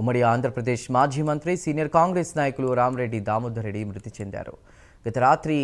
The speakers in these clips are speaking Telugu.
ఉమ్మడి ఆంధ్రప్రదేశ్ మాజీ మంత్రి సీనియర్ కాంగ్రెస్ నాయకులు రామరెడ్డి దామోదర్ రెడ్డి మృతి చెందారు. గత రాత్రి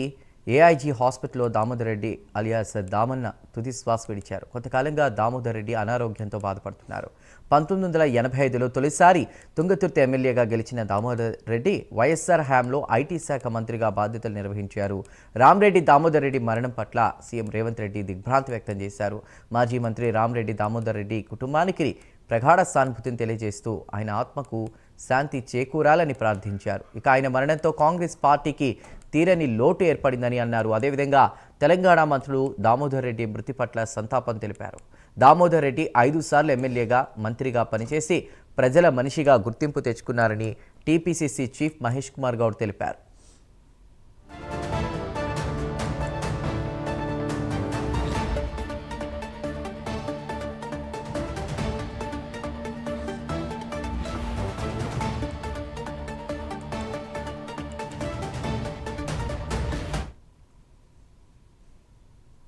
ఏఐజీ హాస్పిటల్లో దామోదర్ రెడ్డి అలియాస్ దామన్న తుది శ్వాస విడిచారు. కొంతకాలంగా దామోదర్ రెడ్డి అనారోగ్యంతో బాధపడుతున్నారు. పంతొమ్మిది వందల ఎనభై ఐదులో తొలిసారి తుంగతుర్తి ఎమ్మెల్యేగా గెలిచిన దామోదర్ రెడ్డి వైఎస్ఆర్ హ్యాంలో ఐటీ శాఖ మంత్రిగా బాధ్యతలు నిర్వహించారు. రామరెడ్డి దామోదర్ రెడ్డి మరణం పట్ల సీఎం రేవంత్ రెడ్డి దిగ్భ్రాంతి వ్యక్తం చేశారు. మాజీ మంత్రి రామరెడ్డి దామోదర్ రెడ్డి కుటుంబానికి ప్రగాఢ సానుభూతిని తెలియజేస్తూ ఆయన ఆత్మకు శాంతి చేకూరాలని ప్రార్థించారు. ఇక ఆయన మరణంతో కాంగ్రెస్ పార్టీకి తీరని లోటు ఏర్పడిందని అన్నారు. అదేవిధంగా తెలంగాణ మంత్రులు దామోదర్ రెడ్డి మృతి పట్ల సంతాపం తెలిపారు. దామోదర్ రెడ్డి ఐదు సార్లు ఎమ్మెల్యేగా మంత్రిగా పనిచేసి ప్రజల మనిషిగా గుర్తింపు తెచ్చుకున్నారని టీపీసీసీ చీఫ్ మహేష్ కుమార్ గౌడ్ తెలిపారు.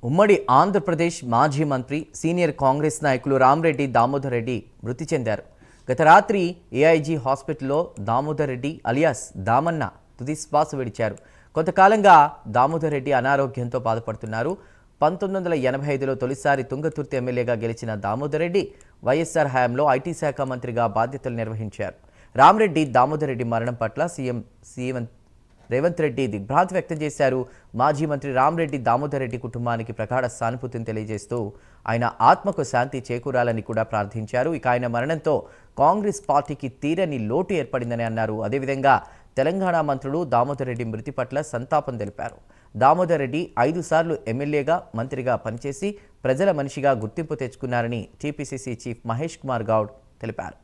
ఉమ్మడి ఆంధ్రప్రదేశ్ మాజీ మంత్రి సీనియర్ కాంగ్రెస్ నాయకులు రామ్రెడ్డి దామోదర్ రెడ్డి మృతి చెందారు. గత రాత్రి ఏఐజీ హాస్పిటల్లో దామోదర్ రెడ్డి అలియాస్ దామన్న తుది శ్వాస విడిచారు. కొంతకాలంగా దామోదర్ రెడ్డి అనారోగ్యంతో బాధపడుతున్నారు. పంతొమ్మిది వందల ఎనభై ఐదులో తొలిసారి తుంగతుర్తి ఎమ్మెల్యేగా గెలిచిన దామోదర్ రెడ్డి వైఎస్ఆర్ హయాంలో ఐటీ శాఖ మంత్రిగా బాధ్యతలు నిర్వహించారు. రామ్రెడ్డి దామోదర్ రెడ్డి మరణం పట్ల సీఎం సీఎం రేవంత్ రెడ్డి దిగ్భ్రాంతి వ్యక్తం చేశారు. మాజీ మంత్రి రామ్రెడ్డి దామోదర్ రెడ్డి కుటుంబానికి ప్రగాఢ సానుభూతిని తెలియజేస్తూ ఆయన ఆత్మకు శాంతి చేకూరాలని కూడా ప్రార్థించారు. ఇక ఆయన మరణంతో కాంగ్రెస్ పార్టీకి తీరని లోటు ఏర్పడిందని అన్నారు. అదేవిధంగా తెలంగాణ మంత్రులు దామోదర్ రెడ్డి మృతి పట్ల సంతాపం తెలిపారు. దామోదర్ రెడ్డి ఐదు సార్లు ఎమ్మెల్యేగా మంత్రిగా పనిచేసి ప్రజల మనిషిగా గుర్తింపు తెచ్చుకున్నారని టీపీసీసీ చీఫ్ మహేష్ కుమార్ గౌడ్ తెలిపారు.